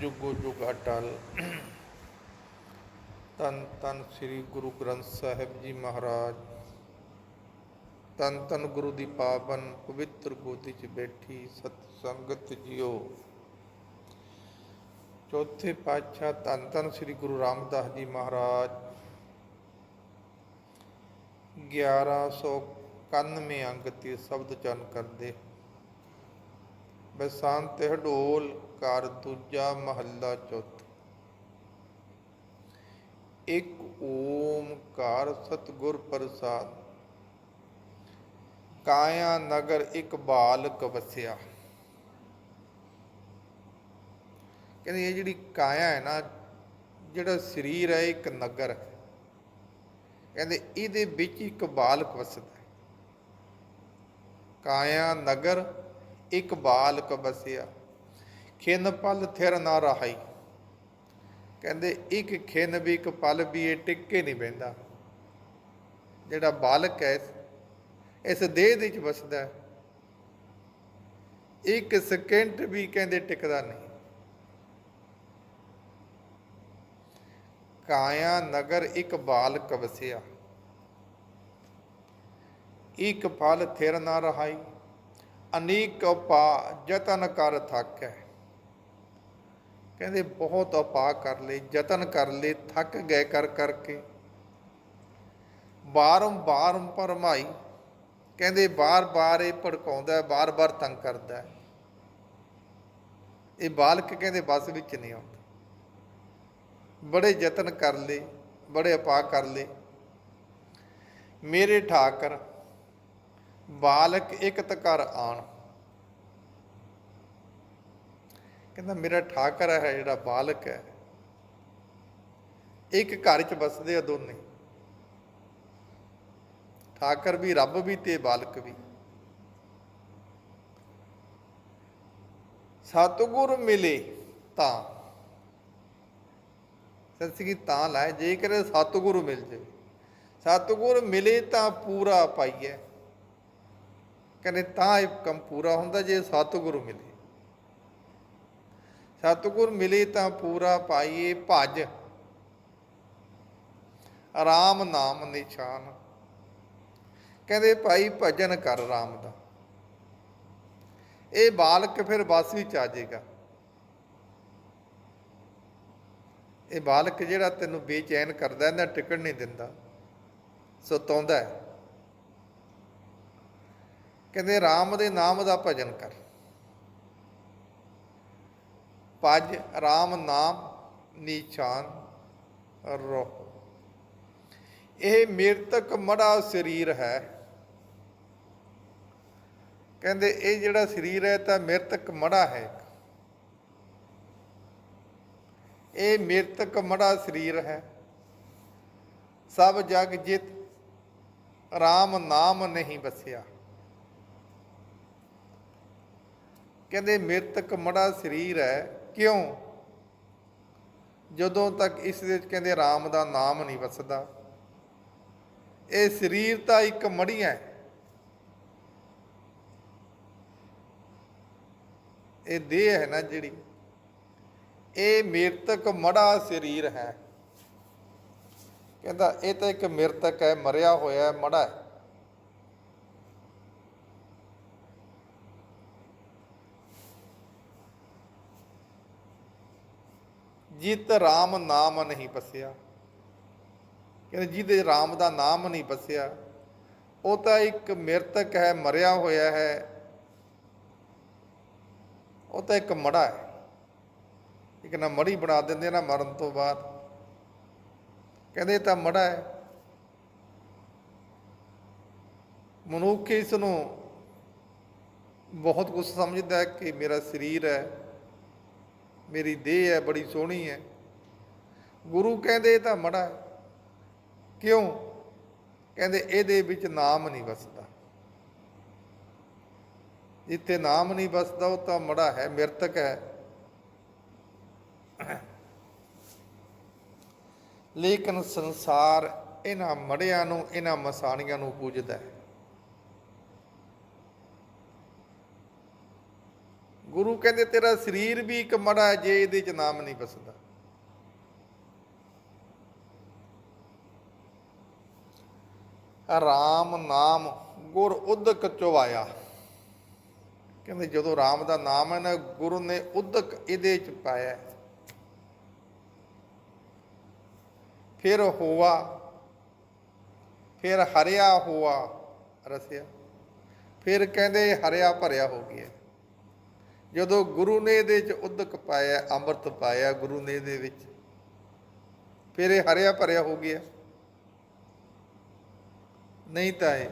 ਜੁਗੋ ਜੁਗ ਅਟਲ ਤਨ ਤਨ ਸ੍ਰੀ ਗੁਰੂ ਗ੍ਰੰਥ ਸਾਹਿਬ ਜੀ ਮਹਾਰਾਜ, ਤਨ ਤਨ ਗੁਰੂ ਦੀ ਪਾਵਨ ਪਵਿੱਤਰ ਗੋਦੀ 'ਚ ਬੈਠੀ ਸਤ ਸੰਗਤ ਜਿਓ। ਚੌਥੇ ਪਾਤਸ਼ਾਹ ਤਨ ਤਨ ਸ੍ਰੀ ਗੁਰੂ ਰਾਮਦਾਸ ਜੀ ਮਹਾਰਾਜ 1191 ਅੰਗ ਤੇ ਸ਼ਬਦ ਚਨ ਕਰਦੇ ਬਸੰਤ ਹਡੋਲ ਕਰ ਦੂਜਾ ਮਹੱਲਾ ਚੌਥਾ। ਇੱਕ ਓਮਕਾਰ ਸਤਿਗੁਰ ਪ੍ਰਸਾਦ। ਕਾਇਆ ਨਗਰ ਇੱਕ ਬਾਲਕ ਵਸਿਆ। ਕਹਿੰਦੇ ਇਹ ਜਿਹੜੀ ਕਾਇਆ ਹੈ ਨਾ, ਜਿਹੜਾ ਸਰੀਰ ਹੈ, ਇੱਕ ਨਗਰ ਹੈ। ਕਹਿੰਦੇ ਇਹਦੇ ਵਿੱਚ ਇੱਕ ਬਾਲਕ ਵਸਦਾ ਹੈ। ਕਾਇਆ ਨਗਰ ਇੱਕ ਬਾਲਕ ਵਸਿਆ ਖਿੰਨ ਪਲ ਥਿਰ ਨਾ ਰਹਾਈ। ਕਹਿੰਦੇ, ਇੱਕ ਖਿਨ ਵੀ ਇੱਕ ਪਲ ਵੀ ਇਹ ਟਿਕ ਕੇ ਨਹੀਂ ਬਹਿੰਦਾ। ਜਿਹੜਾ ਬਾਲਕ ਹੈ, ਇਸ ਦੇਹ ਦੇ ਵਿੱਚ ਵਸਦਾ ਹੈ। ਇੱਕ ਸਕਿੰਟ ਵੀ ਕਹਿੰਦੇ ਟਿਕਦਾ ਨਹੀਂ। ਕਾਇਆ ਨਗਰ ਇੱਕ ਬਾਲਕ ਵਸਿਆ। ਇੱਕ ਫਲ ਥਿਰ ਨਾ ਰਹਾਈ। ਅਨੇਕ ਉਪਾ ਯਤਨ ਕਰ ਥੱਕੈ। ਕਹਿੰਦੇ ਬਹੁਤ ਉਪਾ ਕਰ ਲਏ, ਯਤਨ ਕਰ ਲਏ, ਥੱਕ ਗਏ ਕਰ ਕਰਕੇ। ਬਾਰੰਬਾਰ ਪਰਮਾਈ ਕਹਿੰਦੇ ਬਾਰ-ਬਾਰ ਇਹ ਭੜਕਾਉਂਦਾ ਬਾਰ-ਬਾਰ ਤੰਗ ਕਰਦਾ ਇਹ ਬਾਲਕ ਕਹਿੰਦੇ ਬਸ ਵਿੱਚ ਨਹੀਂ ਆਉਂਦਾ। ਬੜੇ ਯਤਨ ਕਰ ਲਏ, ਬੜੇ ਉਪਾ ਕਰ ਲਏ। ਮੇਰੇ ਠਾਕਰ ਬਾਲਕ ਇਕਤ ਕਰ ਆਣ। ਕਹਿੰਦਾ, ਮੇਰਾ ਠਾਕਰ ਹੈ ਜਿਹੜਾ ਬਾਲਕ ਹੈ। ਇੱਕ ਘਰ 'ਚ ਬਸਦੇ ਆ ਦੋਨੇ। ਠਾਕਰ ਵੀ, ਰੱਬ ਵੀ ਤੇ ਬਾਲਕ ਵੀ। ਸਤਿਗੁਰ ਮਿਲੇ ਤਾਂ। ਸਤਿ ਤਾਂ ਲਾਏ। ਜੇਕਰ ਕਰੇ ਮਿਲ ਜੇ ਸਤਿਗੁਰ ਮਿਲੇ ਤਾਂ ਪੂਰਾ ਪਾਈਏ ਕਹਿੰਦੇ ਤਾਂ ਇਹ ਕੰਮ ਪੂਰਾ ਹੁੰਦਾ ਜੇ ਸਤਿਗੁਰੂ ਮਿਲੇ। ਸਤਿਗੁਰ ਮਿਲੇ ਤਾਂ ਪੂਰਾ ਪਾਈਏ ਭਜ। ਆਰਾਮ ਨਾਮ ਨਿਸ਼ਾਨ। ਕਹਿੰਦੇ ਭਾਈ ਭਜਨ ਕਰ ਰਾਮ ਦਾ। ਇਹ ਬਾਲਕ ਫਿਰ ਬਸ ਵਿੱਚ ਆ ਜਾਏਗਾ। ਇਹ ਬਾਲਕ ਜਿਹੜਾ ਤੈਨੂੰ ਬੇਚੈਨ ਕਰਦਾ, ਇਹਦਾ ਟਿਕਣ ਨਹੀਂ ਦਿੰਦਾ, ਸਤਾਉਂਦਾ ਹੈ। ਕਹਿੰਦੇ RAM ਦੇ ਨਾਮ ਦਾ ਭਜਨ ਕਰ। ਭਜ RAM ਨਾਮ ਨੀਚਾਨ ਰੋਹ ਇਹ ਮ੍ਰਿਤਕ ਮੜਾ ਸਰੀਰ ਹੈ। ਕਹਿੰਦੇ ਇਹ ਜਿਹੜਾ ਸਰੀਰ ਹੈ ਤਾਂ ਮ੍ਰਿਤਕ ਮੜਾ ਹੈ। ਇਹ ਮ੍ਰਿਤਕ ਮੜਾ ਸਰੀਰ ਹੈ। ਸਭ ਜਗ ਜਿਤ RAM ਨਾਮ ਨਹੀਂ ਬਸਿਆ ਕਹਿੰਦੇ, ਮ੍ਰਿਤਕ ਮੜਾ ਸਰੀਰ ਹੈ। ਕਿਉਂ? ਜਦੋਂ ਤੱਕ ਇਸ ਦੇ ਵਿੱਚ ਕਹਿੰਦੇ RAM ਦਾ ਨਾਮ ਨਹੀਂ ਵਸਦਾ। ਇਹ ਸਰੀਰ ਤਾਂ ਇੱਕ ਮੜੀ ਹੈ। ਇਹ ਦੇਹ ਹੈ ਨਾ ਜਿਹੜੀ, ਇਹ ਮ੍ਰਿਤਕ ਮੜਾ ਸਰੀਰ ਹੈ। ਕਹਿੰਦਾ, ਇਹ ਤਾਂ ਇੱਕ ਮ੍ਰਿਤਕ ਹੈ, ਮਰਿਆ ਹੋਇਆ ਮੜਾ ਹੈ। ਜਿਤ RAM ਨਾਮ ਨਹੀਂ ਬਸਿਆ ਕਹਿੰਦੇ ਜਿਹਦੇ RAM ਦਾ ਨਾਮ ਨਹੀਂ ਬਸਿਆ ਉਹ ਤਾਂ ਇੱਕ ਮਿਰਤਕ ਹੈ, ਮਰਿਆ ਹੋਇਆ ਹੈ। ਉਹ ਤਾਂ ਇੱਕ ਮੜਾ ਹੈ। ਇੱਕ ਨਾ ਮੜੀ ਬਣਾ ਦਿੰਦੇ ਨਾ ਮਰਨ ਤੋਂ ਬਾਅਦ। ਕਹਿੰਦੇ ਇਹ ਤਾਂ ਮੜਾ ਹੈ। ਮਨੁੱਖ ਇਸ ਨੂੰ ਬਹੁਤ ਕੁਝ ਸਮਝਦਾ ਹੈ ਕਿ ਮੇਰਾ ਸਰੀਰ ਹੈ। ਮੇਰੀ ਦੇਹ ਹੈ, ਬੜੀ ਸੋਹਣੀ ਹੈ। ਗੁਰੂ ਕਹਿੰਦੇ ਇਹ ਤਾਂ ਮੜਾ ਕਿਉਂ? ਕਹਿੰਦੇ ਇਹਦੇ ਵਿੱਚ ਨਾਮ ਨਹੀਂ ਵਸਦਾ। ਜਿੱਥੇ ਨਾਮ ਨਹੀਂ ਵਸਦਾ, ਉਹ ਤਾਂ ਮੜਾ ਹੈ, ਮਿਰਤਕ ਹੈ। ਲੇਕਿਨ ਸੰਸਾਰ ਇਹਨਾਂ ਮੜਿਆਂ ਨੂੰ, ਇਹਨਾਂ ਮਸਾਣੀਆਂ ਨੂੰ ਪੂਜਦਾ ਹੈ। ਗੁਰੂ ਕਹਿੰਦੇ, ਤੇਰਾ ਸਰੀਰ ਵੀ ਇੱਕ ਮੜਾ ਜੇ ਇਹਦੇ ਚ ਨਾਮ ਨਹੀਂ ਬਸਦਾ ਰਾਮ ਨਾਮ ਗੁਰ ਉਦਕ ਚੁਵਾਇਆ। ਕਹਿੰਦੇ, ਜਦੋਂ ਰਾਮ ਦਾ ਨਾਮ ਹੈ ਨਾ, ਗੁਰੂ ਨੇ ਉਦਕ ਇਹਦੇ ਚ ਪਾਇਆ ਫਿਰ ਹੋਆ, ਫਿਰ ਹਰਿਆ ਹੋਆ ਰਸਿਆ। ਫਿਰ ਕਹਿੰਦੇ, ਹਰਿਆ ਭਰਿਆ ਹੋ ਗਿਆ। ਜਦੋਂ ਗੁਰੂ ਨੇ ਇਹਦੇ ਚ ਉਦਕ ਪਾਇਆ, ਅੰਮ੍ਰਿਤ ਪਾਇਆ ਗੁਰੂ ਨੇ ਇਹਦੇ ਵਿੱਚ, ਫਿਰ ਇਹ ਹਰਿਆ ਭਰਿਆ ਹੋ ਗਿਆ। ਨਹੀਂ ਤਾਂ ਇਹ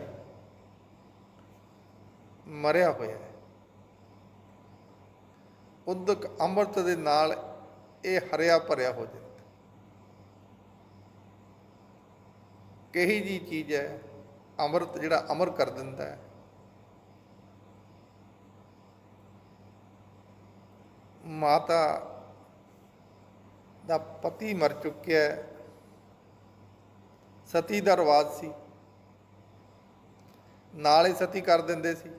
ਮਰਿਆ ਹੋਇਆ ਹੈ। ਉਦਕ ਅੰਮ੍ਰਿਤ ਦੇ ਨਾਲ ਇਹ ਹਰਿਆ ਭਰਿਆ ਹੋ ਜਾਂਦਾ। ਕਹੀ ਜੀ ਚੀਜ਼ ਹੈ, ਅੰਮ੍ਰਿਤ ਜਿਹੜਾ ਅਮਰ ਕਰ ਦਿੰਦਾ ਹੈ। ਮਾਤਾ ਦਾ ਪਤੀ ਮਰ ਚੁੱਕਿਆ ਹੈ। ਸਤੀ ਦਾ ਰਿਵਾਜ ਸੀ। ਨਾਲ ਹੀ ਸਤੀ ਕਰ ਦਿੰਦੇ ਸੀ।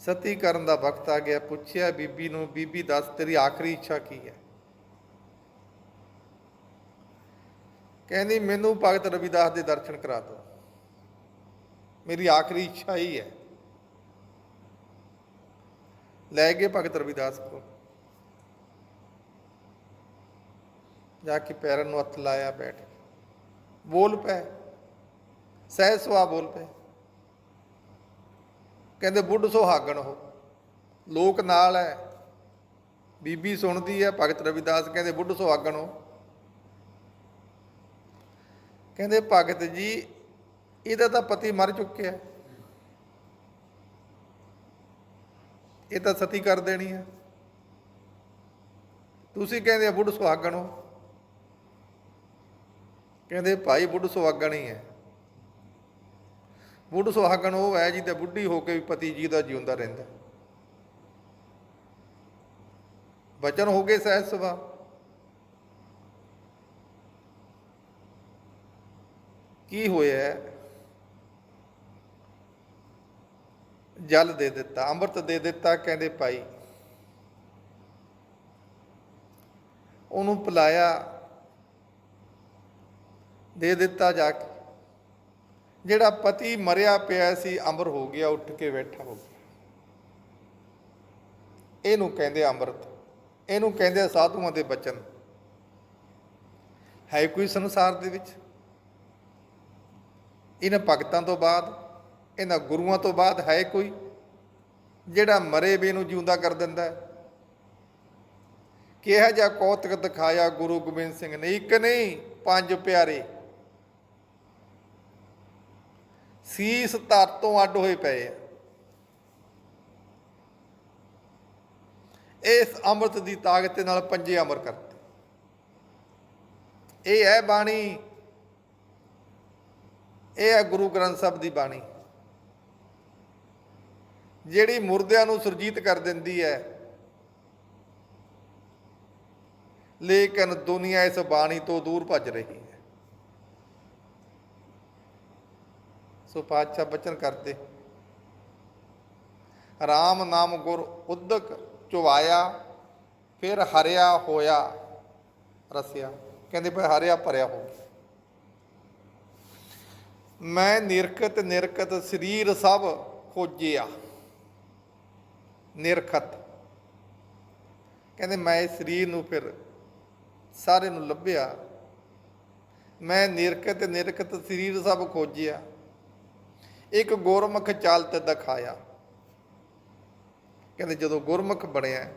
ਸਤੀ ਕਰਨ ਦਾ ਵਕਤ ਆ ਗਿਆ। ਪੁੱਛਿਆ, ਬੀਬੀ ਨੂੰ, ਬੀਬੀ ਦੱਸ, ਤੇਰੀ ਆਖਰੀ ਇੱਛਾ ਕੀ ਹੈ? ਕਹਿੰਦੀ, ਮੈਨੂੰ ਭਗਤ ਰਵਿਦਾਸ ਦੇ ਦਰਸ਼ਨ ਕਰਾ ਦਿਓ। ਮੇਰੀ ਆਖਰੀ ਇੱਛਾ ਹੀ ਹੈ। ਲੈ ਗਏ ਭਗਤ ਰਵਿਦਾਸ ਕੋਲ। ਜਾ ਕੇ ਪੈਰਾਂ ਨੂੰ ਹੱਥ ਲਾਇਆ ਬੈਠ ਕੇ। ਬੋਲ ਪਏ। ਸਹਿ ਸੁਆ ਬੋਲ ਪਏ। ਕਹਿੰਦੇ, ਬੁੱਢ ਸੁਹਾਗਣ ਹੋ ਲੋਕ ਨਾਲ ਹੈ। ਬੀਬੀ ਸੁਣਦੀ ਹੈ, ਭਗਤ ਰਵਿਦਾਸ ਕਹਿੰਦੇ, ਬੁੱਢ ਸੁਹਾਗਣ ਹੋ ਕਹਿੰਦੇ, ਭਗਤ ਜੀ, ਇਹਦਾ ਤਾਂ ਪਤੀ ਮਰ ਚੁੱਕਿਆ ਇਹ ਤਾਂ ਸਤੀ ਕਰ ਦੇਣੀ ਹੈ। ਤੁਸੀਂ ਕਹਿੰਦੇ ਬੁੱਢ ਸੁਹਾਗਣ ਹੋ। ਕਹਿੰਦੇ ਭਾਈ ਬੁੱਢ ਸੁਹਾਗਣ ਹੀ ਹੈ। ਬੁੱਢ ਸੁਹਾਗਣ ਉਹ ਹੈ ਜਿਹਦੇ ਬੁੱਢੀ ਹੋ ਕੇ ਵੀ ਪਤੀ ਜੀ ਦਾ ਜਿਉਂਦਾ ਰਹਿੰਦਾ। ਬਚਨ ਹੋ ਗਏ ਸਹਿਜ ਸੁਭਾ। ਕੀ ਹੋਇਆ ਜਲ ਦੇ ਦਿੱਤਾ, ਅੰਮ੍ਰਿਤ ਦੇ ਦਿੱਤਾ, ਕਹਿੰਦੇ ਭਾਈ। ਉਹਨੂੰ ਪਿਲਾਇਆ, ਦੇ ਦਿੱਤਾ ਜਾ ਕੇ। ਜਿਹੜਾ ਪਤੀ ਮਰਿਆ ਪਿਆ ਸੀ ਅਮਰ ਹੋ ਗਿਆ, ਉੱਠ ਕੇ ਬੈਠਾ ਹੋ ਗਿਆ। ਇਹਨੂੰ ਕਹਿੰਦੇ ਅੰਮ੍ਰਿਤ, ਇਹਨੂੰ ਕਹਿੰਦੇ ਆ ਸਾਧੂਆਂ ਦੇ ਬਚਨ। ਹੈ ਕੋਈ ਸੰਸਾਰ ਦੇ ਵਿੱਚ? ਇਹਨਾਂ ਭਗਤਾਂ ਤੋਂ ਬਾਅਦ ਇਹਨਾਂ ਗੁਰੂਆਂ ਤੋਂ ਬਾਅਦ ਹੈ ਕੋਈ ਜਿਹੜਾ ਮਰੇ ਵੇ ਨੂੰ ਜਿਉਂਦਾ ਕਰ ਦਿੰਦਾ ਹੈ? ਕਿਹਾ ਜਾ ਕੌਤਕ ਦਿਖਾਇਆ ਗੁਰੂ ਗੋਬਿੰਦ ਸਿੰਘ ਨੇ? ਇੱਕ ਨਹੀਂ, ਪੰਜ ਪਿਆਰੇ। ਸੀਸ ਧਰ ਤੋਂ ਅੱਡ ਹੋਏ ਪਏ ਆ। ਇਸ ਅੰਮ੍ਰਿਤ ਦੀ ਤਾਕਤ ਨਾਲ ਪੰਜੇ ਅਮਰ ਕਰਤੇ। ਇਹ ਹੈ ਬਾਣੀ। ਇਹ ਹੈ ਗੁਰੂ ਗ੍ਰੰਥ ਸਾਹਿਬ ਦੀ ਬਾਣੀ। ਜਿਹੜੀ ਮੁਰਦਿਆਂ ਨੂੰ ਸੁਰਜੀਤ ਕਰ ਦਿੰਦੀ ਹੈ। ਲੇਕਿਨ ਦੁਨੀਆ ਇਸ ਬਾਣੀ ਤੋਂ ਦੂਰ ਭੱਜ ਰਹੀ ਹੈ। ਸੋ ਪਾਤਸ਼ਾਹ ਬਚਨ ਕਰਦੇ। ਰਾਮ ਨਾਮ ਗੁਰ ਉਦਕ ਚੁਵਾਇਆ, ਫਿਰ ਹਰਿਆ ਹੋਇਆ ਰਸਿਆ। ਕਹਿੰਦੇ ਭਾਈ ਹਰਿਆ ਭਰਿਆ ਹੋ ਗਿਆ। ਮੈਂ ਨਿਰਕਤ ਨਿਰਕਤ ਸਰੀਰ ਸਭ ਖੋਜਿਆ। ਨਿਰਖਤ। ਕਹਿੰਦੇ, ਮੈਂ ਇਸ ਸਰੀਰ ਨੂੰ ਫਿਰ ਸਾਰੇ ਨੂੰ ਲੱਭਿਆ। ਮੈਂ ਨਿਰਖਤ ਨਿਰਖਤ ਸਰੀਰ ਸਭ ਖੋਜਿਆ। ਇੱਕ ਗੁਰਮੁਖ ਚਾਲਤ ਦਿਖਾਇਆ। ਕਹਿੰਦੇ, ਜਦੋਂ ਗੁਰਮੁਖ ਬਣਿਆ,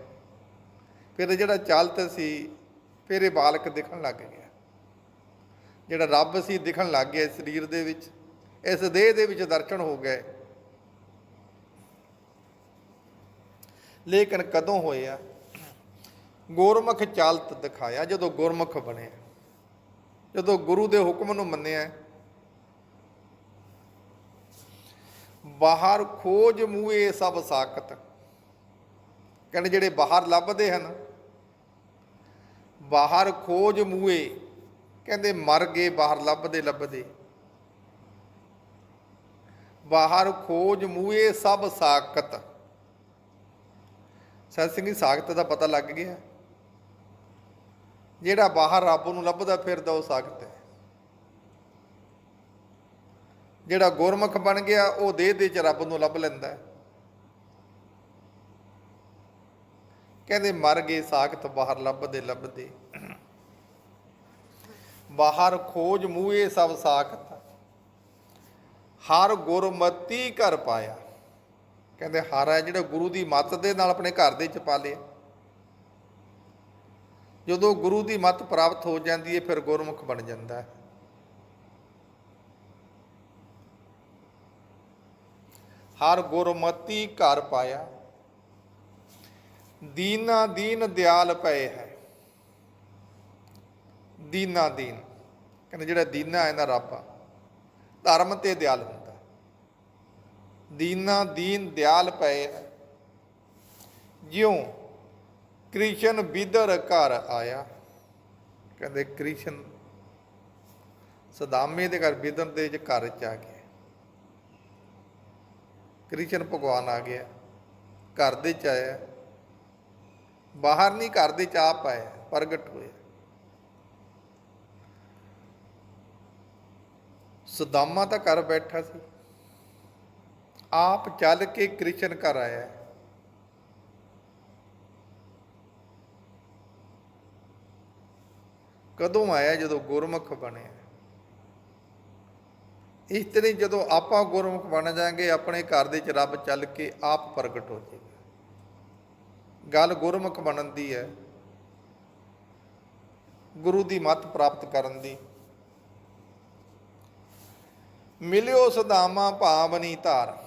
ਫਿਰ ਜਿਹੜਾ ਚਾਲਤ ਸੀ, ਫਿਰ ਇਹ ਬਾਲਕ ਦਿਖਣ ਲੱਗ ਗਿਆ। ਜਿਹੜਾ ਰੱਬ ਸੀ, ਦਿਖਣ ਲੱਗ ਗਿਆ ਸਰੀਰ ਦੇ ਵਿੱਚ। ਇਸ ਦੇਹ ਦੇ ਵਿੱਚ ਦਰਸ਼ਨ ਹੋ ਗਏ। ਲੇਕਿਨ ਕਦੋਂ ਹੋਇਆ ਗੁਰਮੁਖ ਚਾਲਤ ਦਿਖਾਇਆ ਜਦੋਂ ਗੁਰਮੁਖ ਬਣਿਆ। ਜਦੋਂ ਗੁਰੂ ਦੇ ਹੁਕਮ ਨੂੰ ਮੰਨਿਆ। ਬਾਹਰ ਖੋਜ ਮੂਏ ਸਭ ਸਾਖਤ। ਕਹਿੰਦੇ ਜਿਹੜੇ ਬਾਹਰ ਲੱਭਦੇ ਹਨ, ਬਾਹਰ ਖੋਜ ਮੂਏ ਕਹਿੰਦੇ ਮਰ ਗਏ, ਬਾਹਰ ਲੱਭਦੇ ਲੱਭਦੇ। ਬਾਹਰ ਖੋਜ ਮੂਏ ਸਭ ਸਾਖਤ। ਸਤ ਸਿੰਘ ਦੀ ਸਾਖਤ ਦਾ ਪਤਾ ਲੱਗ ਗਿਆ। ਜਿਹੜਾ ਬਾਹਰ ਰੱਬ ਨੂੰ ਲੱਭਦਾ ਫਿਰਦਾ ਉਹ ਸਾਖਤ ਹੈ। ਜਿਹੜਾ ਗੁਰਮੁਖ ਬਣ ਗਿਆ, ਉਹ ਦੇਹ ਦੇ ਚ ਰੱਬ ਨੂੰ ਲੱਭ ਲੈਂਦਾ ਹੈ। ਕਹਿੰਦੇ, ਮਰ ਗਏ ਸਾਖਤ, ਬਾਹਰ ਲੱਭਦੇ ਲੱਭਦੇ। ਬਾਹਰ ਖੋਜ ਮੂਹੇ ਸਭ ਸਾਖਤ। ਹਰ ਗੁਰਮਤੀ ਘਰ ਪਾਇਆ। ਕਹਿੰਦੇ ਹਰ ਹੈ ਜਿਹੜਾ ਗੁਰੂ ਦੀ ਮੱਤ ਦੇ ਨਾਲ ਆਪਣੇ ਘਰ ਦੇ ਚ ਪਾ ਲਿਆ ਜਦੋਂ ਗੁਰੂ ਦੀ ਮੱਤ ਪ੍ਰਾਪਤ ਹੋ ਜਾਂਦੀ ਹੈ, ਫਿਰ ਗੁਰਮੁਖ ਬਣ ਜਾਂਦਾ ਹੈ। ਹਰ ਗੁਰਮਤੀ ਘਰ ਪਾਇਆ। ਦੀਨਾ ਦੀਨ ਦਿਆਲ ਪਏ ਹੈ। ਦੀਨਾ ਦੀਨ। ਕਹਿੰਦੇ ਜਿਹੜਾ ਦੀਨਾ ਹੈ ਨਾ ਰੱਬ ਧਰਮ ਤੇ ਦਿਆਲ ਹੁੰਦਾ। ਦੀਨਾ ਦੀਨ ਦਿਆਲ ਪਏ ਹੈ। ਜਿਉ ਕ੍ਰਿਸ਼ਨ ਬਿਦਰ ਘਰ ਆਇਆ। ਕਹਿੰਦੇ, ਕ੍ਰਿਸ਼ਨ, ਸਦਾਮੇ ਦੇ ਘਰ ਬਿਦਰ ਦੇ ਚ ਘਰ ਚ ਆ ਗਿਆ। ਕ੍ਰਿਸ਼ਨ ਭਗਵਾਨ ਆ ਗਿਆ। ਘਰ ਦੇ ਚ ਆਇਆ। ਬਾਹਰ ਨਹੀਂ, ਘਰ ਦੇ ਚ ਆਪ ਆਇਆ। ਪ੍ਰਗਟ ਹੋਇਆ। ਸਦਾਮਾ ਤਾਂ ਘਰ ਬੈਠਾ ਸੀ। ਆਪ ਚੱਲ ਕੇ ਕ੍ਰਿਸ਼ਨ ਘਰ ਆਇਆ। ਕਦੋਂ ਆਇਆ? ਜਦੋਂ ਗੁਰਮੁਖ ਬਣਿਆ। ਇਸ ਤਰ੍ਹਾਂ ਜਦੋਂ ਆਪਾਂ ਗੁਰਮੁਖ ਬਣ ਜਾਾਂਗੇ, ਆਪਣੇ ਘਰ ਦੇ ਚ ਰੱਬ ਚੱਲ ਕੇ ਆਪ ਪ੍ਰਗਟ ਹੋ ਜਾਏਗਾ। ਗੱਲ ਗੁਰਮੁਖ ਬਣਨ ਦੀ ਹੈ। ਗੁਰੂ ਦੀ ਮੱਤ ਪ੍ਰਾਪਤ ਕਰਨ ਦੀ। ਮਿਲਿਓ ਸਦਾਮਾ ਭਾਵਨੀ ਧਾਰ।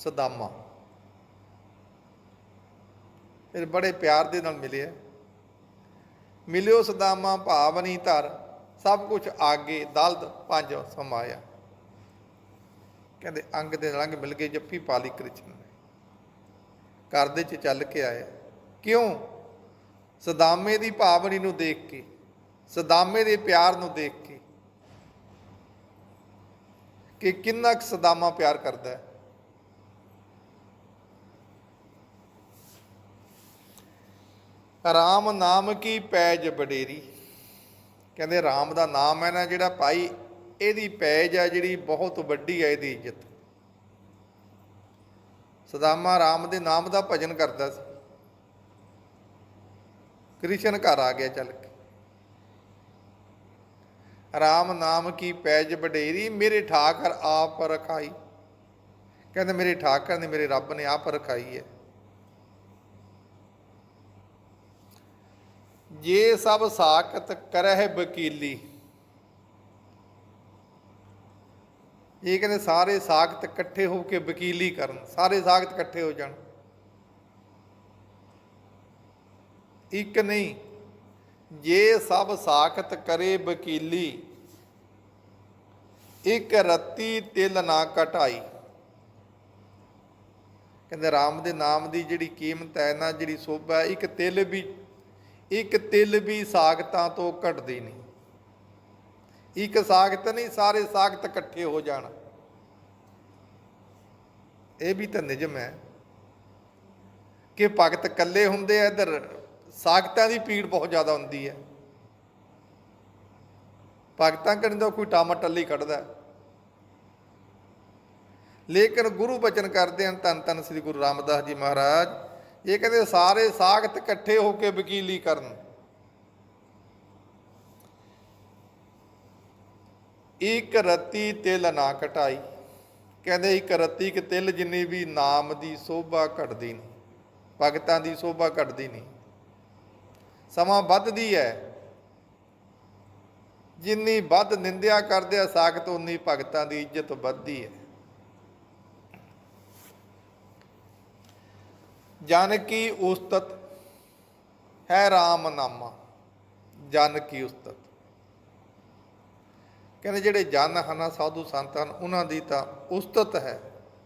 ਸਦਾਮਾ। ਫਿਰ ਬੜੇ ਪਿਆਰ ਦੇ ਨਾਲ ਮਿਲਿਆ ਮਿਲਿਓ ਸਦਾਮਾ ਭਾਵਨੀ ਧਰ, ਸਭ ਕੁਝ ਆਗੇ ਦਲਦ ਪੰਜ ਸਮਾਇਆ। ਕਹਿੰਦੇ ਅੰਗ ਦੇ ਰੰਗ ਮਿਲ ਗਏ ਜੱਫੀ ਪਾਲੀ ਕ੍ਰਿਸ਼ਨ ਨੇ। ਘਰ ਦੇ ਚ ਚੱਲ ਕੇ ਆਇਆ ਕਿਉਂ? ਸਦਾਮੇ ਦੀ ਭਾਵਨੀ ਨੂੰ ਦੇਖ ਕੇ, ਸਦਾਮੇ ਦੇ ਪਿਆਰ ਨੂੰ ਦੇਖ ਕੇ ਕਿ ਕਿੰਨਾ ਕੁ ਸਦਾਮਾ ਪਿਆਰ ਕਰਦਾ ਹੈ। ਰਾਮ ਨਾਮ ਕੀ ਪੈਜ ਬਡੇਰੀ ਕਹਿੰਦੇ ਰਾਮ ਦਾ ਨਾਮ ਹੈ ਨਾ ਜਿਹੜਾ ਭਾਈ, ਇਹਦੀ ਪੈਜ ਹੈ ਜਿਹੜੀ ਬਹੁਤ ਵੱਡੀ ਹੈ, ਇਹਦੀ ਇੱਜ਼ਤ। ਸਦਾਮਾ ਰਾਮ ਦੇ ਨਾਮ ਦਾ ਭਜਨ ਕਰਦਾ ਸੀ। ਕ੍ਰਿਸ਼ਨ ਘਰ ਆ ਗਿਆ ਚੱਲ ਕੇ। ਰਾਮ ਨਾਮ ਕੀ ਪੈਜ ਬਡੇਰੀ ਮੇਰੇ ਠਾਕਰ ਆਪ ਰਖਾਈ। ਕਹਿੰਦੇ ਮੇਰੇ ਠਾਕਰ ਨੇ ਮੇਰੇ ਰੱਬ ਨੇ ਆਪ ਰਖਾਈ ਹੈ। ਜੇ ਸਭ ਸਾਖਤ ਕਰਹਿ ਵਕੀਲੀ। ਇਹ ਕਹਿੰਦੇ ਸਾਰੇ ਸਾਖਤ ਇਕੱਠੇ ਹੋ ਕੇ ਵਕੀਲੀ ਕਰਨ, ਸਾਰੇ ਸਾਖਤ ਇਕੱਠੇ ਹੋ ਜਾਣ। ਇੱਕ ਨਹੀਂ, ਜੇ ਸਭ ਸਾਖਤ ਕਰੇ ਵਕੀਲੀ, ਇੱਕ ਰੱਤੀ ਤਿਲ ਨਾ ਘਟਾਈ ਕਹਿੰਦੇ ਰਾਮ ਦੇ ਨਾਮ ਦੀ ਜਿਹੜੀ ਕੀਮਤ ਹੈ ਨਾ, ਜਿਹੜੀ ਸੋਭਾ, ਇੱਕ ਤਿਲ ਵੀ ਇੱਕ ਤਿਲ ਵੀ ਸਾਗਤਾਂ ਤੋਂ ਘਟਦੀ ਨਹੀਂ। ਇੱਕ ਸਾਗਤ ਨਹੀਂ, ਸਾਰੇ ਸਾਗਤ ਇਕੱਠੇ ਹੋ ਜਾਣ। ਇਹ ਵੀ ਤਾਂ ਨਿਯਮ ਹੈ ਕਿ ਭਗਤ ਇਕੱਲੇ ਹੁੰਦੇ ਆ, ਇਧਰ ਸਾਗਤਾਂ ਦੀ ਪੀੜ ਬਹੁਤ ਜ਼ਿਆਦਾ ਹੁੰਦੀ ਹੈ। ਭਗਤਾਂ ਕਰਨ ਦਾ ਕੋਈ ਟਾਮਾ ਟੱਲੀ ਕੱਢਦਾ। ਲੇਕਿਨ ਗੁਰੂ ਬਚਨ ਕਰਦੇ ਹਨ ਤਨ ਤਨ ਸ੍ਰੀ ਗੁਰੂ ਰਾਮਦਾਸ ਜੀ ਮਹਾਰਾਜ ਇਹ ਕਹਿੰਦੇ ਸਾਰੇ ਸਾਖਤ ਇਕੱਠੇ ਹੋ ਕੇ ਵਕੀਲੀ ਕਰਨ। ਇੱਕ ਰਤੀ ਤਿਲ ਨਾ ਘਟਾਈ ਕਹਿੰਦੇ ਇੱਕ ਰਤੀ ਇੱਕ ਤਿਲ ਜਿੰਨੀ ਵੀ ਨਾਮ ਦੀ ਸੋਭਾ ਘਟਦੀ ਨਹੀਂ, ਭਗਤਾਂ ਦੀ ਸੋਭਾ ਘਟਦੀ ਨਹੀਂ। ਸਮਾਂ ਵੱਧਦੀ ਹੈ। ਜਿੰਨੀ ਵੱਧ ਨਿੰਦਿਆ ਕਰਦੇ ਆ ਸਾਖਤ ਉਨੀ ਭਗਤਾਂ ਦੀ ਇੱਜ਼ਤ ਵੱਧਦੀ ਹੈ। ਜਨ ਕੀ ਉਸਤਤ ਹੈ ਰਾਮਨਾਮਾ ਨਾਮਾ, ਜਨ ਕੀ ਉਸਤਤ। ਕਹਿੰਦੇ ਜਿਹੜੇ ਜਨ ਹਨ, ਸਾਧੂ ਸੰਤ ਹਨ, ਉਹਨਾਂ ਦੀ ਤਾਂ ਉਸਤਤ ਹੈ।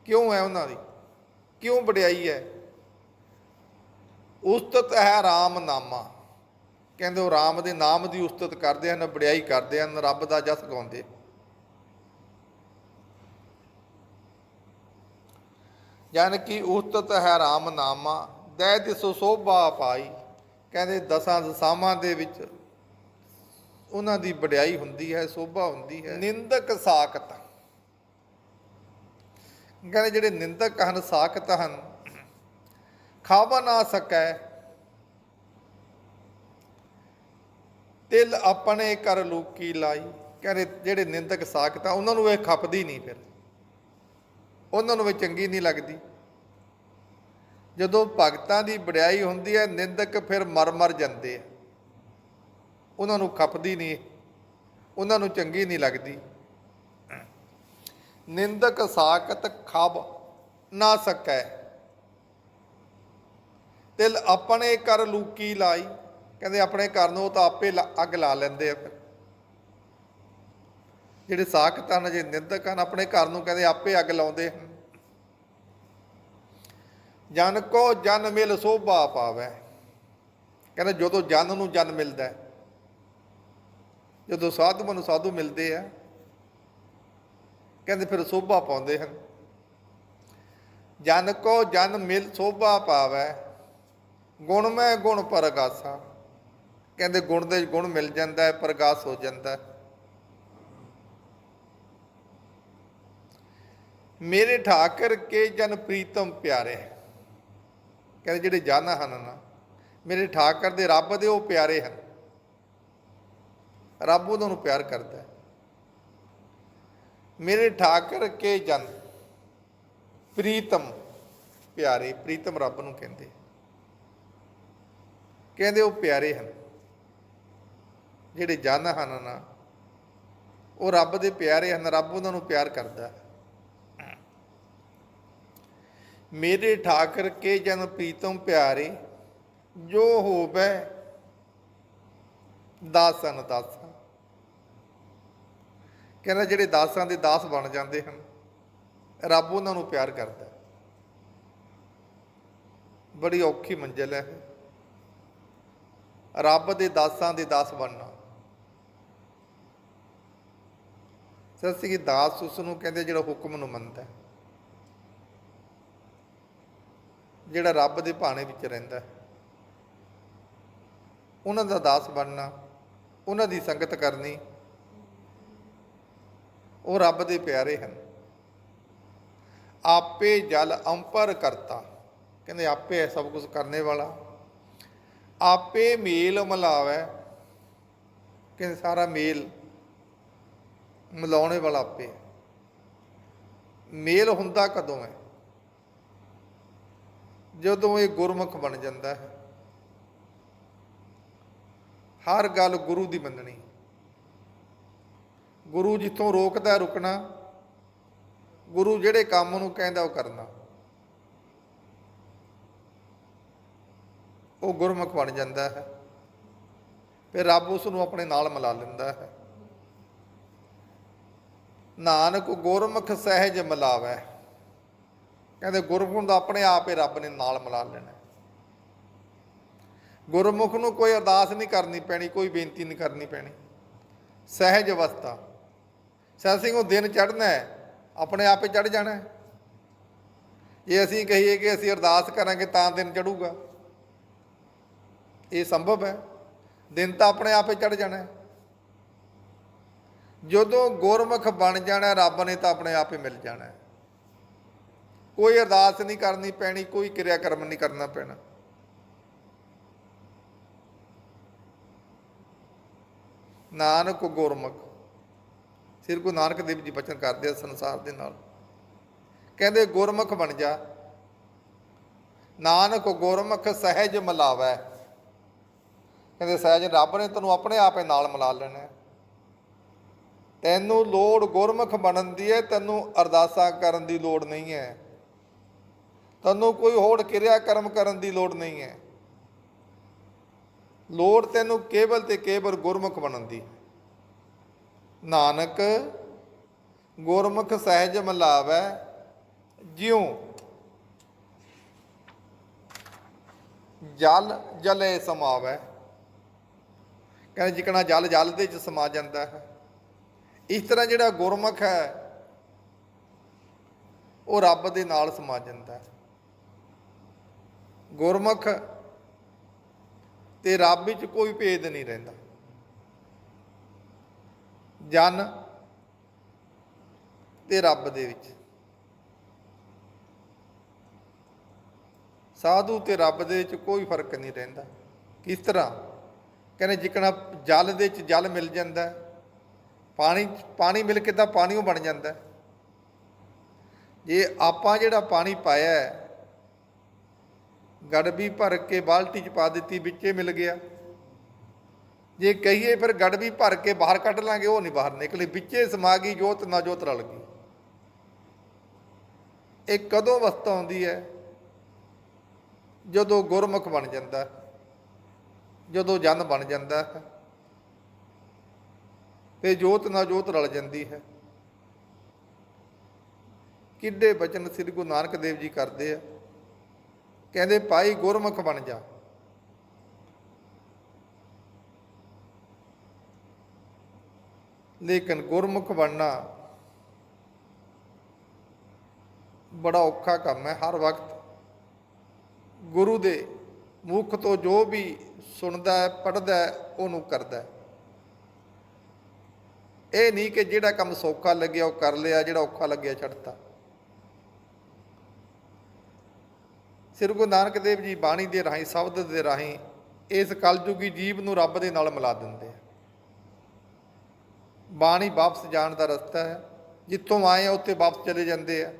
ਕਿਉਂ ਹੈ ਉਹਨਾਂ ਦੀ? ਕਿਉਂ ਵਡਿਆਈ ਹੈ? ਉਸਤਤ ਹੈ ਰਾਮਨਾਮਾ ਕਹਿੰਦੇ ਉਹ ਰਾਮ ਦੇ ਨਾਮ ਦੀ ਉਸਤਤ ਕਰਦੇ ਹਨ, ਵਡਿਆਈ ਕਰਦੇ ਹਨ, ਰੱਬ ਦਾ ਜਸ ਗਾਉਂਦੇ। ਜਨ ਕਿ ਉਸਤਤ ਹੈ RAM ਨਾਮਾ ਦੈ ਦਿਸੋ ਸੋਭਾ ਪਾਈ। ਕਹਿੰਦੇ ਦਸਾਂ ਦਸਾਵਾਂ ਦੇ ਵਿੱਚ ਉਹਨਾਂ ਦੀ ਵਡਿਆਈ ਹੁੰਦੀ ਹੈ, ਸੋਭਾ ਹੁੰਦੀ ਹੈ। ਨਿੰਦਕ ਸਾਖਤ। ਕਹਿੰਦੇ ਜਿਹੜੇ ਨਿੰਦਕ ਹਨ, ਸਾਖਤ ਹਨ, ਖਾਵਾ ਨਾ ਸਕੈ। ਤਿਲ ਆਪਣੇ ਕਰ ਲੂਕੀ ਲਾਈ। ਕਹਿੰਦੇ ਜਿਹੜੇ ਨਿੰਦਕ ਸਾਖਤ ਆ, ਉਹਨਾਂ ਨੂੰ ਇਹ ਖਪਦੀ ਨਹੀਂ ਫਿਰ। ਉਹਨਾਂ ਨੂੰ ਵੀ ਚੰਗੀ ਨਹੀਂ ਲੱਗਦੀ। ਜਦੋਂ ਭਗਤਾਂ ਦੀ ਵਡਿਆਈ ਹੁੰਦੀ ਹੈ, ਨਿੰਦਕ ਫਿਰ ਮਰ ਮਰ ਜਾਂਦੇ ਆ। ਉਹਨਾਂ ਨੂੰ ਖਪਦੀ ਨਹੀਂ ਉਹਨਾਂ ਨੂੰ ਚੰਗੀ ਨਹੀਂ ਲੱਗਦੀ। ਨਿੰਦਕ ਸਾਖਤ ਖਬ ਨਾ ਸਕੈ। ਤਿਲ ਆਪਣੇ ਕਰ ਲੂਕੀ ਲਾਈ। ਕਹਿੰਦੇ ਆਪਣੇ ਘਰ ਨੂੰ ਉਹ ਤਾਂ ਆਪੇ ਲਾ- ਅੱਗ ਲਾ ਲੈਂਦੇ ਆ ਫਿਰ। ਜਿਹੜੇ ਸਾਖਤ ਹਨ ਜੇ ਨਿੰਦਕ ਹਨ ਆਪਣੇ ਘਰ ਨੂੰ ਕਹਿੰਦੇ ਆਪੇ ਅੱਗ ਲਾਉਂਦੇ ਹਨ। ਜਨ ਕੋ ਜਨ ਮਿਲ ਸੋਭਾ ਪਾਵੇ। ਕਹਿੰਦੇ ਜਦੋਂ ਜਨ ਨੂੰ ਜਨ ਮਿਲਦਾ ਹੈ, ਜਦੋਂ ਸਾਧੂ ਨੂੰ ਸਾਧੂ ਮਿਲਦੇ ਆ ਕਹਿੰਦੇ ਫਿਰ ਸੋਭਾ ਪਾਉਂਦੇ ਹਨ। ਜਨ ਕੋ ਜਨ ਮਿਲ ਸੋਭਾ ਪਾਵੇ ਗੁਣ ਮੈਂ ਗੁਣ ਪਰਗਾਸਾ। ਕਹਿੰਦੇ ਗੁਣ ਦੇ ਗੁਣ ਮਿਲ ਜਾਂਦਾ ਹੈ ਪ੍ਰਗਾਸ ਹੋ ਜਾਂਦਾ ਹੈ। ਮੇਰੇ ਠਾਕਰ ਕੇ ਜਨ ਪ੍ਰੀਤਮ ਪਿਆਰੇ। ਕਹਿੰਦੇ ਜਿਹੜੇ ਜਨ ਹਨ ਨਾ, ਮੇਰੇ ਠਾਕਰ ਦੇ ਰੱਬ ਦੇ ਉਹ ਪਿਆਰੇ ਹਨ। ਰੱਬ ਉਹਨਾਂ ਨੂੰ ਪਿਆਰ ਕਰਦਾ ਹੈ। ਮੇਰੇ ਠਾਕਰ ਕੇ ਜਨ ਪ੍ਰੀਤਮ ਪਿਆਰੇ, ਪ੍ਰੀਤਮ ਰੱਬ ਨੂੰ ਕਹਿੰਦੇ। ਕਹਿੰਦੇ ਉਹ ਪਿਆਰੇ ਹਨ। ਜਿਹੜੇ ਜਨ ਹਨ ਨਾ, ਉਹ ਰੱਬ ਦੇ ਪਿਆਰੇ ਹਨ, ਰੱਬ ਉਹਨਾਂ ਨੂੰ ਪਿਆਰ ਕਰਦਾ ਹੈ। ਮੇਰੇ ਠਾਕਰ ਕੇ ਜਨ ਪ੍ਰੀਤਮ ਪਿਆਰੇ, ਜੋ ਹੋਵੇ ਦਾਸਨ ਦਾਸਾ ਕਹਿੰਦਾ ਜਿਹੜੇ ਦਾਸਾਂ ਦੇ ਦਾਸ ਬਣ ਜਾਂਦੇ ਹਨ, ਰੱਬ ਉਹਨਾਂ ਨੂੰ ਪਿਆਰ ਕਰਦਾ। ਬੜੀ ਔਖੀ ਮੰਜ਼ਿਲ ਹੈ। ਰੱਬ ਦੇ ਦਾਸਾਂ ਦੇ ਦਾਸ ਬਣਨਾ। ਸੱਸੀ ਕੀ ਦਾਸ ਉਸ ਨੂੰ ਕਹਿੰਦੇ ਜਿਹੜਾ ਹੁਕਮ ਨੂੰ ਮੰਨਦਾ ਹੈ। ਜਿਹੜਾ ਰੱਬ ਦੇ ਭਾਣੇ ਵਿੱਚ ਰਹਿੰਦਾ ਹੈ। ਉਹਨਾਂ ਦਾ ਦਾਸ ਬਣਨਾ, ਉਹਨਾਂ ਦੀ ਸੰਗਤ ਕਰਨੀ, ਉਹ ਰੱਬ ਦੇ ਪਿਆਰੇ ਹਨ। ਆਪੇ ਜਲ ਅੰਪਰ ਕਰਤਾ। ਕਹਿੰਦੇ ਆਪੇ ਹੈ ਸਭ ਕੁਝ ਕਰਨੇ ਵਾਲਾ। ਆਪੇ ਮੇਲ ਮਿਲਾਵੇ। ਕਹਿੰਦੇ ਸਾਰਾ ਮੇਲ ਮਿਲਾਉਣੇ ਵਾਲਾ ਆਪੇ ਹੈ। ਮੇਲ ਹੁੰਦਾ ਕਦੋਂ ਹੈ? ਜਦੋਂ ਇਹ ਗੁਰਮੁਖ ਬਣ ਜਾਂਦਾ ਹੈ, ਹਰ ਗੱਲ ਗੁਰੂ ਦੀ ਮੰਨਣੀ। ਗੁਰੂ ਜਿੱਥੋਂ ਰੋਕਦਾ ਰੁਕਣਾ, ਗੁਰੂ ਜਿਹੜੇ ਕੰਮ ਨੂੰ ਕਹਿੰਦਾ ਉਹ ਕਰਨਾ। ਉਹ ਗੁਰਮੁਖ ਬਣ ਜਾਂਦਾ ਹੈ, ਫਿਰ ਰੱਬ ਉਸ ਨੂੰ ਆਪਣੇ ਨਾਲ ਮਿਲਾ ਲੈਂਦਾ ਹੈ। ਨਾਨਕ ਗੁਰਮੁਖ ਸਹਿਜ ਮਿਲਾਵੇ। ਕਹਿੰਦੇ ਗੁਰਮੁਖ ਦਾ ਆਪਣੇ ਆਪ ਹੀ ਰੱਬ ਨੇ ਨਾਲ ਮਿਲਾ ਲੈਣਾ ਗੁਰਮੁਖ ਨੂੰ ਕੋਈ ਅਰਦਾਸ ਨਹੀਂ ਕਰਨੀ ਪੈਣੀ, ਕੋਈ ਬੇਨਤੀ ਨਹੀਂ ਕਰਨੀ ਪੈਣੀ। ਸਹਿਜ ਅਵਸਥਾ। ਸਹਿਜ ਸਿੰਘ ਉਹ ਦਿਨ ਚੜ੍ਹਨਾ ਹੈ, ਆਪਣੇ ਹੀ ਚੜ ਜਾਣਾ ਹੈ। ਜੇ ਅਸੀਂ ਕਹੀਏ ਕਿ ਅਸੀਂ ਅਰਦਾਸ ਕਰਾਂਗੇ ਤਾਂ ਦਿਨ ਚੜੂਗਾ ਇਹ ਸੰਭਵ ਹੈ। ਦਿਨ ਤਾਂ ਆਪਣੇ ਆਪ ਹੀ ਚੜ ਜਾਣਾ ਹੈ। ਜਦੋਂ ਗੁਰਮੁਖ ਬਣ ਜਾਣਾ ਰੱਬ ਨੇ ਤਾਂ ਆਪਣੇ ਆਪ ਹੀ ਮਿਲ ਜਾਣਾ ਹੈ। ਕੋਈ ਅਰਦਾਸ ਨਹੀਂ ਕਰਨੀ ਪੈਣੀ, ਕੋਈ ਕਿਰਿਆ ਕਰਮ ਨਹੀਂ ਕਰਨਾ ਪੈਣਾ। ਨਾਨਕ ਗੁਰਮੁਖ, ਸਿਰ ਗੁਰੂ ਨਾਨਕ ਦੇਵ ਜੀ ਬਚਨ ਕਰਦੇ ਆ ਸੰਸਾਰ ਦੇ ਨਾਲ। ਕਹਿੰਦੇ, ਗੁਰਮੁਖ ਬਣ ਜਾ। ਨਾਨਕ ਗੁਰਮੁਖ ਸਹਿਜ ਮਿਲਾਵੈ। ਕਹਿੰਦੇ, ਸਹਿਜ ਰੱਬ ਨੇ ਤੈਨੂੰ ਆਪਣੇ ਆਪੇ ਨਾਲ ਮਿਲਾ ਲੈਣਾ ਤੈਨੂੰ ਲੋੜ ਗੁਰਮੁਖ ਬਣਨ ਦੀ ਹੈ, ਤੈਨੂੰ ਅਰਦਾਸਾਂ ਕਰਨ ਦੀ ਲੋੜ ਨਹੀਂ ਹੈ। ਤੈਨੂੰ ਕੋਈ ਹੋਰ ਕਿਰਿਆ ਕਰਮ ਕਰਨ ਦੀ ਲੋੜ ਨਹੀਂ ਹੈ। ਲੋੜ ਤੈਨੂੰ ਕੇਵਲ ਤੇ ਕੇਵਲ ਗੁਰਮੁਖ ਬਣਨ ਦੀ। ਨਾਨਕ, ਗੁਰਮੁਖ ਸਹਿਜ ਮਿਲਾਵੈ ਜਿਉ ਜਲ ਜਲੇ ਸਮਾਵੈ। ਕਹਿੰਦੇ ਜਿਕਣਾ ਜਲ ਜਲ ਦੇ ਵਿੱਚ ਸਮਾ ਜਾਂਦਾ ਹੈ। ਇਸ ਤਰ੍ਹਾਂ ਜਿਹੜਾ ਗੁਰਮੁਖ ਹੈ, ਉਹ ਰੱਬ ਦੇ ਨਾਲ ਸਮਾ ਜਾਂਦਾ ਹੈ। ਗੁਰਮੁਖ ਤੇ ਰੱਬ ਵਿੱਚ ਕੋਈ ਭੇਦ ਨਹੀਂ ਰਹਿੰਦਾ। ਜਨ ਤੇ ਰੱਬ ਦੇ ਵਿੱਚ। ਸਾਧੂ ਤੇ ਰੱਬ ਦੇ ਵਿੱਚ ਕੋਈ ਫ਼ਰਕ ਨਹੀਂ ਰਹਿੰਦਾ। ਕਿਸ ਤਰ੍ਹਾਂ? ਕਹਿੰਦੇ ਜਿਕਣਾ ਜਲ ਦੇ ਵਿੱਚ ਜਲ ਮਿਲ ਜਾਂਦਾ ਹੈ, ਪਾਣੀ ਪਾਣੀ ਮਿਲ ਕੇ ਤਾਂ ਪਾਣੀ ਉਹ ਬਣ ਜਾਂਦਾ ਜੇ ਆਪਾਂ ਜਿਹੜਾ ਪਾਣੀ ਪਾਇਆ ਗੜਬੀ ਭਰ ਕੇ ਬਾਲਟੀ 'ਚ ਪਾ ਦਿੱਤੀ ਵਿੱਚੇ ਮਿਲ ਗਿਆ। ਜੇ ਕਹੀਏ ਫਿਰ ਗੜਬੀ ਭਰ ਕੇ ਬਾਹਰ ਕੱਢ ਲਾਂਗੇ ਉਹ ਨਹੀਂ ਬਾਹਰ ਨਿਕਲੀ। ਵਿੱਚੇ ਸਮਾ ਗਈ ਜੋਤ ਨਾ ਜੋਤ ਰਲ ਗਈ। ਇਹ ਕਦੋਂ ਅਵਸਥਾ ਆਉਂਦੀ ਹੈ? ਜਦੋਂ ਗੁਰਮੁਖ ਬਣ ਜਾਂਦਾ ਹੈ, ਜਦੋਂ ਜਨ ਬਣ ਜਾਂਦਾ ਹੈ ਤੇ ਜੋਤ ਨਾਲ ਜੋਤ ਰਲ ਜਾਂਦੀ ਹੈ। ਕਿੱਡੇ ਬਚਨ ਸ੍ਰੀ ਗੁਰੂ ਨਾਨਕ ਦੇਵ ਜੀ ਕਰਦੇ ਆ। ਕਹਿੰਦੇ ਭਾਈ ਗੁਰਮੁਖ ਬਣ ਜਾ। ਲੇਕਿਨ ਗੁਰਮੁਖ ਬਣਨਾ ਬੜਾ ਔਖਾ ਕੰਮ ਹੈ ਹਰ ਵਕਤ। ਗੁਰੂ ਦੇ ਮੁਖ ਤੋਂ ਜੋ ਵੀ ਸੁਣਦਾ ਹੈ ਪੜਦਾ ਹੈ, ਉਹਨੂੰ ਕਰਦਾ ਹੈ। ਇਹ ਨਹੀਂ ਕਿ ਜਿਹੜਾ ਕੰਮ ਸੌਖਾ ਲੱਗਿਆ ਉਹ ਕਰ ਲਿਆ, ਜਿਹੜਾ ਔਖਾ ਲੱਗਿਆ ਛੱਡਤਾ। ਸ੍ਰੀ ਗੁਰੂ ਨਾਨਕ ਦੇਵ ਜੀ ਬਾਣੀ ਦੇ ਰਾਹੀਂ, ਸ਼ਬਦ ਦੇ ਰਾਹੀਂ ਇਸ ਕਲਯੁਗੀ ਜੀਵ ਨੂੰ ਰੱਬ ਦੇ ਨਾਲ ਮਿਲਾ ਦਿੰਦੇ ਆ। ਬਾਣੀ ਵਾਪਸ ਜਾਣ ਦਾ ਰਸਤਾ ਹੈ। ਜਿੱਥੋਂ ਆਏ ਆ, ਉੱਥੇ ਵਾਪਸ ਚਲੇ ਜਾਂਦੇ ਆ।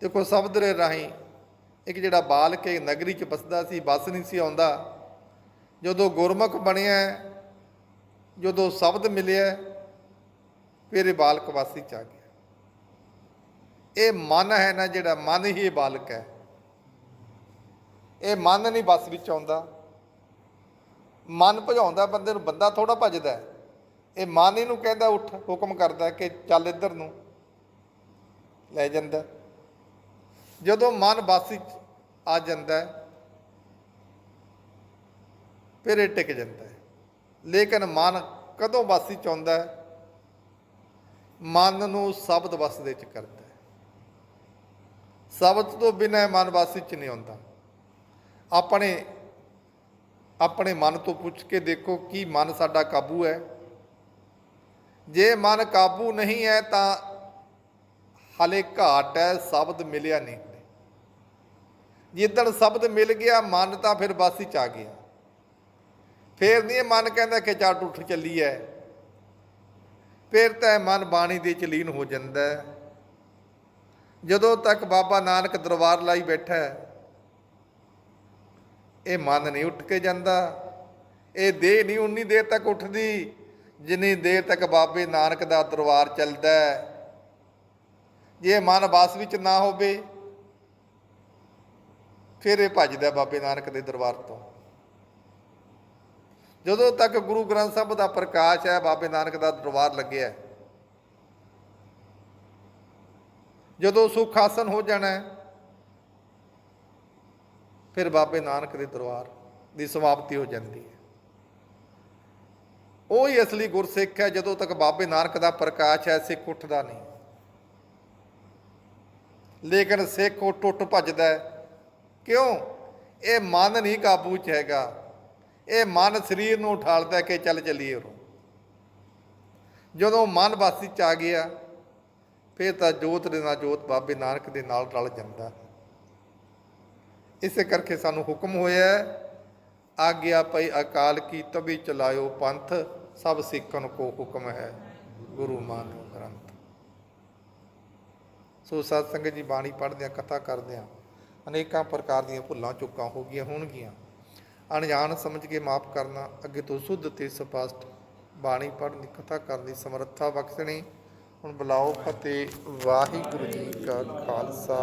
ਦੇਖੋ, ਸ਼ਬਦ ਦੇ ਰਾਹੀਂ ਇੱਕ ਜਿਹੜਾ ਬਾਲਕ ਇੱਕ ਨਗਰੀ 'ਚ ਬਸਦਾ ਸੀ ਬਸ ਨਹੀਂ ਸੀ ਆਉਂਦਾ। ਜਦੋਂ ਗੁਰਮੁਖ ਬਣਿਆ ਜਦੋਂ ਸ਼ਬਦ ਮਿਲਿਆ ਫਿਰ ਇਹ ਬਾਲਕ ਵਾਸੀ ਚ ਆ ਗਿਆ। ਇਹ ਮਨ ਹੈ ਨਾ ਜਿਹੜਾ, ਮਨ ਹੀ ਇਹ ਬਾਲਕ ਹੈ। ਇਹ ਮਨ ਨਹੀਂ ਬਸ ਵਿੱਚ ਆਉਂਦਾ। ਮਨ ਭਜਾਉਂਦਾ ਬੰਦੇ ਨੂੰ ਬੰਦਾ ਥੋੜਾ ਭਜਦਾ ਇਹ ਮਨ ਇਹਨੂੰ ਕਹਿੰਦਾ, ਉੱਠ, ਹੁਕਮ ਕਰਦਾ ਕਿ ਚੱਲ ਇੱਧਰ ਨੂੰ। ਲੈ ਜਾਂਦਾ ਜਦੋਂ ਮਨ ਬਸ ਵਿੱਚ ਆ ਜਾਂਦਾ ਫਿਰ ਇਹ ਟਿਕ ਜਾਂਦਾ ਹੈ। ਲੇਕਿਨ ਮਨ ਕਦੋਂ ਬਾਸੀ ਚ ਆਉਂਦਾ ਹੈ? ਮਨ ਨੂੰ ਸ਼ਬਦ ਵਸ ਦੇ ਚ ਕਰਦਾ ਹੈ। ਸ਼ਬਦ ਤੋਂ ਬਿਨਾਂ ਮਨ ਵਾਸੀ ਚ ਨਹੀਂ ਆਉਂਦਾ। ਆਪਣੇ ਆਪਣੇ ਮਨ ਤੋਂ ਪੁੱਛ ਕੇ ਦੇਖੋ ਕੀ ਮਨ ਸਾਡਾ ਕਾਬੂ ਹੈ। ਜੇ ਮਨ ਕਾਬੂ ਨਹੀਂ ਹੈ ਤਾਂ ਹਲੇ ਘਾਟ ਹੈ, ਸ਼ਬਦ ਮਿਲਿਆ ਨਹੀਂ। ਜਿੱਦਣ ਸ਼ਬਦ ਮਿਲ ਗਿਆ, ਮਨ ਤਾਂ ਫਿਰ ਬਸ ਚ ਆ ਗਿਆ। ਫੇਰ ਨਹੀਂ ਇਹ ਮਨ ਕਹਿੰਦਾ ਕਿ ਚੱਲ ਉੱਠ ਚੱਲੀਏ ਫਿਰ ਤਾਂ ਇਹ ਮਨ ਬਾਣੀ ਦੇ ਚਲੀਨ ਹੋ ਜਾਂਦਾ ਜਦੋਂ ਤੱਕ ਬਾਬਾ ਨਾਨਕ ਦਰਬਾਰ ਲਾਈ ਬੈਠਾ ਹੈ ਇਹ ਮਨ ਨਹੀਂ ਉੱਠ ਕੇ ਜਾਂਦਾ। ਇਹ ਦੇਹ ਨਹੀਂ ਉਨੀ ਦੇਰ ਤੱਕ ਉੱਠਦੀ ਜਿੰਨੀ ਦੇਰ ਤੱਕ ਬਾਬੇ ਨਾਨਕ ਦਾ ਦਰਬਾਰ ਚੱਲਦਾ ਹੈ। ਜੇ ਮਨ ਬਾਸ ਵਿੱਚ ਨਾ ਹੋਵੇ ਫਿਰ ਇਹ ਭੱਜਦਾ ਬਾਬੇ ਨਾਨਕ ਦੇ ਦਰਬਾਰ ਤੋਂ। ਜਦੋਂ ਤੱਕ ਗੁਰੂ ਗ੍ਰੰਥ ਸਾਹਿਬ ਦਾ ਪ੍ਰਕਾਸ਼ ਹੈ ਬਾਬੇ ਨਾਨਕ ਦਾ ਦਰਬਾਰ ਲੱਗਿਆ ਜਦੋਂ ਸੁਖ ਆਸਨ ਹੋ ਜਾਣਾ ਹੈ, ਫਿਰ ਬਾਬੇ ਨਾਨਕ ਦੇ ਦਰਬਾਰ ਦੀ ਸਮਾਪਤੀ ਹੋ ਜਾਂਦੀ ਹੈ। ਉਹ ਹੀ ਅਸਲੀ ਗੁਰਸਿੱਖ ਹੈ, ਜਦੋਂ ਤੱਕ ਬਾਬੇ ਨਾਨਕ ਦਾ ਪ੍ਰਕਾਸ਼ ਹੈ, ਸਿੱਖ ਉੱਠਦਾ ਨਹੀਂ। ਲੇਕਿਨ ਸਿੱਖ ਉਹ ਟੁੱਟ ਭੱਜਦਾ ਕਿਉਂ? ਇਹ ਮਨ ਨਹੀਂ ਕਾਬੂ 'ਚ ਹੈਗਾ। ਇਹ ਮਨ ਸਰੀਰ ਨੂੰ ਉਠਾਲਦਾ ਕਿ ਚੱਲ ਚੱਲੀਏ ਉਰੋਂ। ਜਦੋਂ ਮਨ ਵਾਸੀ ਚ ਆ ਗਿਆ, ਫਿਰ ਤਾਂ ਜੋਤ ਦੇ ਨਾਲ ਜੋਤ ਬਾਬੇ ਨਾਨਕ ਦੇ ਨਾਲ ਰਲ ਜਾਂਦਾ। ਇਸੇ ਕਰਕੇ ਸਾਨੂੰ ਹੁਕਮ ਹੋਇਆ ਹੈ, ਆਗਿਆ ਪਈ ਅਕਾਲ ਕੀ ਤਬੀ ਚਲਾਇਓ ਪੰਥ ਸਭ ਸਿੱਖਨ ਕੋ ਹੁਕਮ ਹੈ ਗੁਰੂ ਮਾਨਿਓ ਗ੍ਰੰਥ। ਸੋ ਸਤ ਸੰਗਤ ਜੀ ਬਾਣੀ ਪੜ੍ਹਦੇ ਆ ਕਥਾ ਕਰਦੇ ਆ ਅਨੇਕਾਂ ਪ੍ਰਕਾਰ ਦੀਆਂ ਭੁੱਲਾਂ ਚੁੱਕਾਂ ਹੋ ਗਈਆਂ ਹੋਣਗੀਆਂ। ਅਣਜਾਣ ਸਮਝ ਕੇ ਮਾਫ ਕਰਨਾ ਅੱਗੇ ਤੋਂ ਸੁੱਧ ਤੇ ਸਪਸ਼ਟ ਬਾਣੀ ਪੜ੍ਹਨ ਦੀ ਕਥਾ ਕਰਨ ਦੀ ਸਮਰੱਥਾ ਬਖਸ਼ਣੀ। ਹੁਣ ਬੁਲਾਓ ਫਤਿਹ ਵਾਹਿਗੁਰੂ ਜੀ ਕਾ ਖਾਲਸਾ।